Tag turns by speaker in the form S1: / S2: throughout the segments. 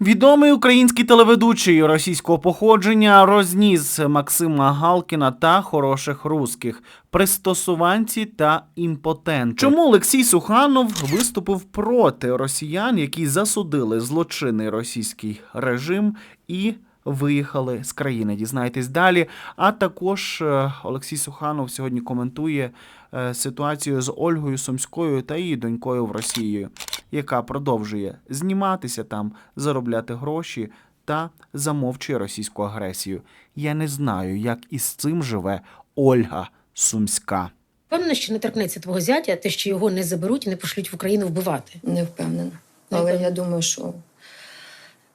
S1: Відомий український телеведучий російського походження розніс Максима Галкіна та хороших русських, пристосуванці та імпотенти. Чому Олексій Суханов виступив проти росіян, які засудили злочинний російський режим і виїхали з країни? Дізнаєтесь далі. А також е, Олексій Суханов сьогодні коментує е, ситуацію з Ольгою Сумською та її донькою в Росії, яка продовжує зніматися там, заробляти гроші та замовчує російську агресію. Я не знаю, як із цим живе Ольга Сумська.
S2: Впевнена, що не торкнеться твого зятя, те, що його не заберуть і не пошлють в Україну вбивати.
S3: Не впевнена.
S2: Не
S3: Але
S2: впевнена.
S3: я думаю, що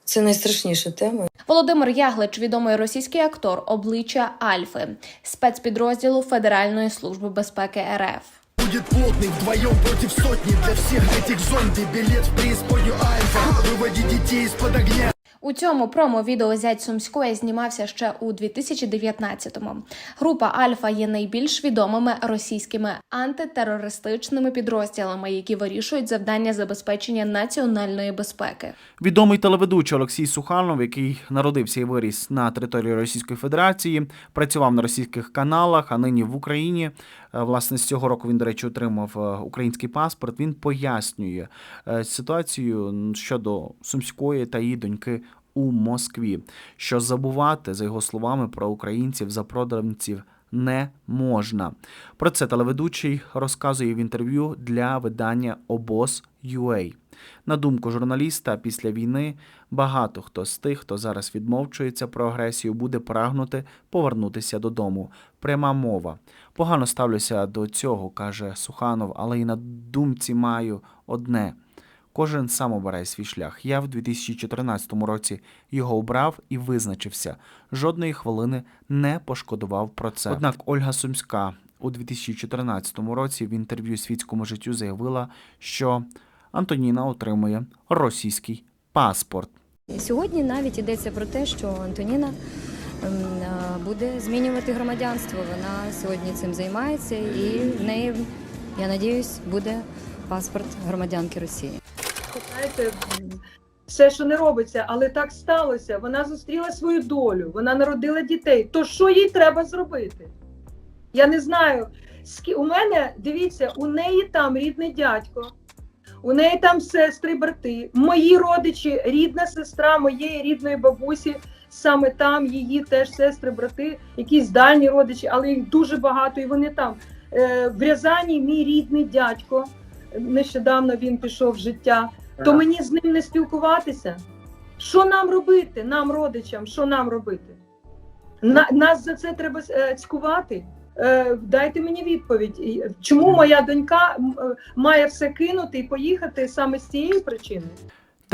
S3: це найстрашніша тема.
S4: Володимир Яглич, відомий російський актор, обличчя Альфи, спецпідрозділу Федеральної служби безпеки РФ
S5: Будет плотный вдвоем против сотни Для всех этих зомби билет в преисподнюю Альфа Выводить детей из-под огня
S4: У цьому промо-відео зять Сумської знімався ще у 2019-му. Група Альфа є найбільш відомими російськими антитерористичними підрозділами, які вирішують завдання забезпечення національної безпеки.
S1: Відомий телеведучий Олексій Суханов, який народився і виріс на території Російської Федерації, працював на російських каналах, а нині в Україні. Е, Власне, з цього року він, до речі, отримав е, український паспорт. Він пояснює е, ситуацію щодо Сумської та її доньки у Москві. Що забувати, за його словами, про українців запроданців не можна. Про це телеведучий розказує в інтерв'ю для видання Обоз.UA. На думку журналіста, після війни багато хто з тих, хто зараз відмовчується про агресію, буде прагнути повернутися додому. Пряма мова. Погано ставлюся до цього, каже Суханов, але і на думці маю одне. Кожен сам обирає свій шлях. Я в 2014 році його обрав і визначився. Жодної хвилини не пошкодував про це. Однак Ольга Сумська у 2014 році в інтерв'ю світському життю заявила, що Антоніна отримує російський паспорт.
S6: Сьогодні навіть йдеться про те, що Антоніна ем, буде змінювати громадянство. Вона сьогодні цим займається, і в неї, я надіюсь, буде паспорт громадянки Росії.
S7: Знаєте, все, що не робиться, але так сталося. Вона зустріла свою долю, вона народила дітей. То що їй треба зробити? Я не знаю. У мене, дивіться, у неї там рідний дядько, у неї там сестри, брати, мої родичі, рідна сестра моєї рідної бабусі, саме там її теж сестри, брати, якісь дальні родичі, але їх дуже багато, і вони там. Е, В Рязані мій рідний дядько. Нещодавно він пішов в життя то мені з ним не спілкуватися. Що нам робити, нам, родичам, що нам робити? На, нас за це треба е, цькувати. Е, дайте мені відповідь. Чому моя донька е, має все кинути і поїхати саме з цієї причини?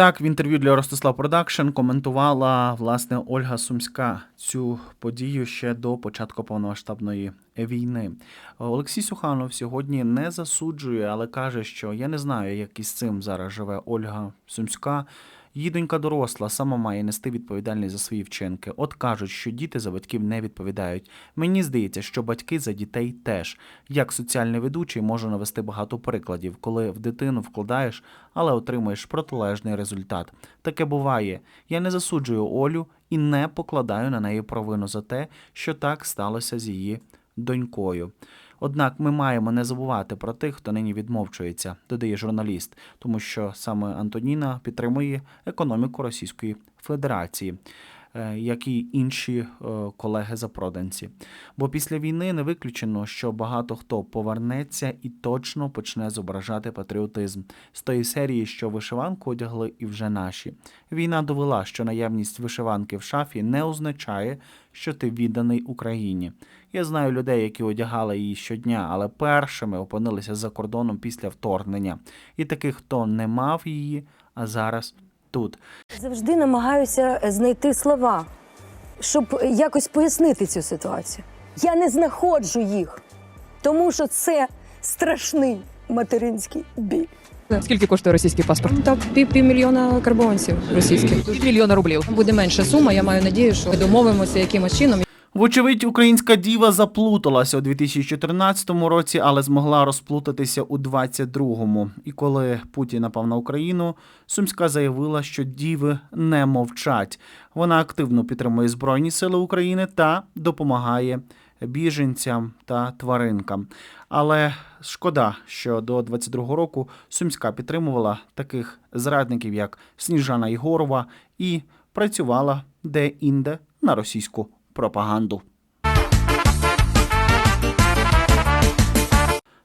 S1: Так, в інтерв'ю для Ростислав Продакшн коментувала власне Ольга Сумська цю подію ще до початку повномасштабної війни. Олексій Суханов сьогодні не засуджує, але каже, що я не знаю, як із цим зараз живе Ольга Сумська. Її донька доросла, сама має нести відповідальність за свої вчинки. От кажуть, що діти за батьків не відповідають. Мені здається, що батьки за дітей теж. Як соціальний ведучий можу навести багато прикладів, коли в дитину вкладаєш, але отримуєш протилежний результат. Таке буває. Я не засуджую Олю і не покладаю на неї провину за те, що так сталося з її донькою. Однак ми маємо не забувати про тих, хто нині відмовчується, додає журналіст, тому що саме Антоніна підтримує економіку Російської Федерації, як і інші е, колеги запроданці. Бо після війни не виключено, що багато хто повернеться і точно почне зображати патріотизм з тої серії, що вишиванку одягли і вже наші. Війна довела, що наявність вишиванки в шафі не означає, що ти відданий Україні. Я знаю людей, які одягали її щодня, але першими опинилися за кордоном після вторгнення. І таких, хто не мав її, а зараз тут.
S8: Завжди намагаюся знайти слова, щоб якось пояснити цю ситуацію. Я не знаходжу їх, тому що це страшний материнський біль.
S9: Скільки коштує російський паспорт?
S3: Ну, Так, пів, півмільйона карбованців російських.
S9: Мільйона рублів.
S3: Буде менша сума. Я маю надію, що ми домовимося якимось чином.
S1: Вочевидь, українська діва заплуталася у 2014 році, але змогла розплутатися у 2022. І коли Путін напав на Україну, Сумська заявила, що діви не мовчать. Вона активно підтримує Збройні Сили України та допомагає біженцям та тваринкам. Але шкода, що до 22-го року Сумська підтримувала таких зрадників, як Сніжана Єгорова, і працювала де-інде на російську пропаганду.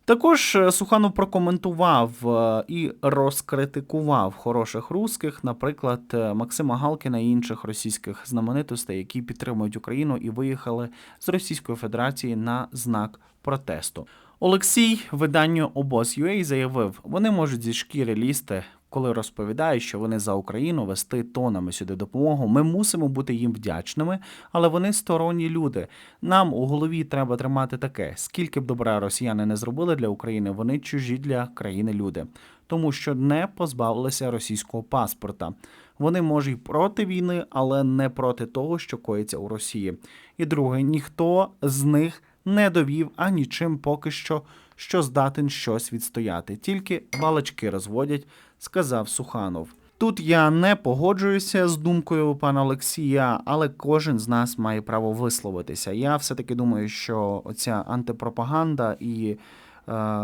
S1: Також е, Суханов прокоментував е, і розкритикував хороших русських, наприклад, е, Максима Галкіна і інших російських знаменитостей, які підтримують Україну і виїхали з Російської Федерації на знак протесту. Олексій виданню обоз.ua заявив, вони можуть зі шкіри лізти, коли розповідають, що вони за Україну вести тонами сюди допомогу. Ми мусимо бути їм вдячними, але вони сторонні люди. Нам у голові треба тримати таке: скільки б добра росіяни не зробили для України, вони чужі для країни люди, тому що не позбавилися російського паспорта. Вони може й проти війни, але не проти того, що коїться у Росії. І друге, ніхто з них не довів ані чим поки що, що здатен щось відстояти. Тільки балачки розводять, сказав Суханов. Тут я не погоджуюся з думкою пана Олексія, але кожен з нас має право висловитися. Я все-таки думаю, що оця антипропаганда і е,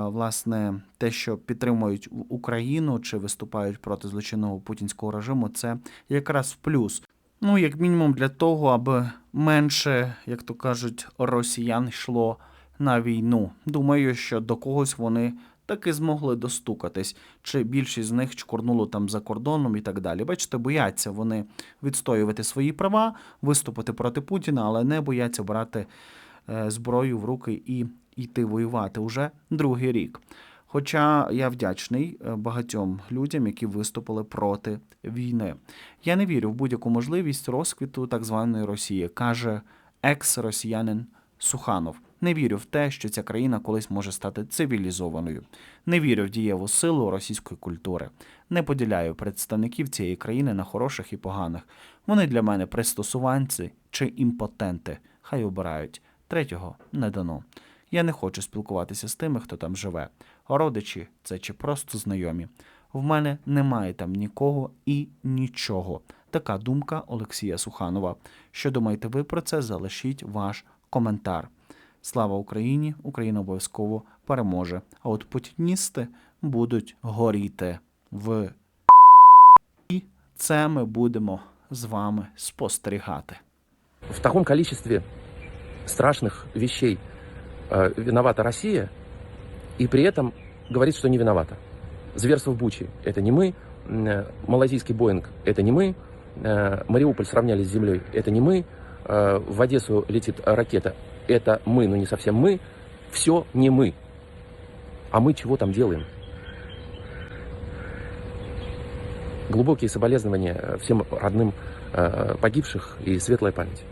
S1: власне те, що підтримують Україну чи виступають проти злочинного путінського режиму, це якраз в плюс. Ну, як мінімум, для того, аби менше, як то кажуть, росіян йшло на війну. Думаю, що до когось вони таки змогли достукатись, чи більшість з них чкурнуло там за кордоном і так далі. Бачите, бояться вони відстоювати свої права, виступити проти Путіна, але не бояться брати е, зброю в руки і йти воювати уже другий рік. Хоча я вдячний е, багатьом людям, які виступили проти війни. Я не вірю в будь-яку можливість розквіту так званої Росії, каже екс-росіянин Суханов. Не вірю в те, що ця країна колись може стати цивілізованою. Не вірю в дієву силу російської культури. Не поділяю представників цієї країни на хороших і поганих. Вони для мене пристосуванці чи імпотенти. Хай обирають. Третього не дано. Я не хочу спілкуватися з тими, хто там живе. Родичі це чи просто знайомі. В мене немає там нікого і нічого. Така думка Олексія Суханова. Що думаєте ви про це? Залишіть ваш коментар. Слава Україні! Україна обов'язково переможе. А от путіністи будуть горіти в і це ми будемо з вами спостерігати.
S10: в таком количестве страшных вещей э, виновата Россия, и при этом говорит, что не виновата. Зверство в Буче – это не мы, м, э, малазийский Боинг – это не мы, э, Мариуполь сравняли с землей – это не мы, э, в Одессу летит ракета – это мы, но не совсем мы, все не мы. А мы чего там делаем? Глубокие соболезнования всем родным э, погибших и светлая память.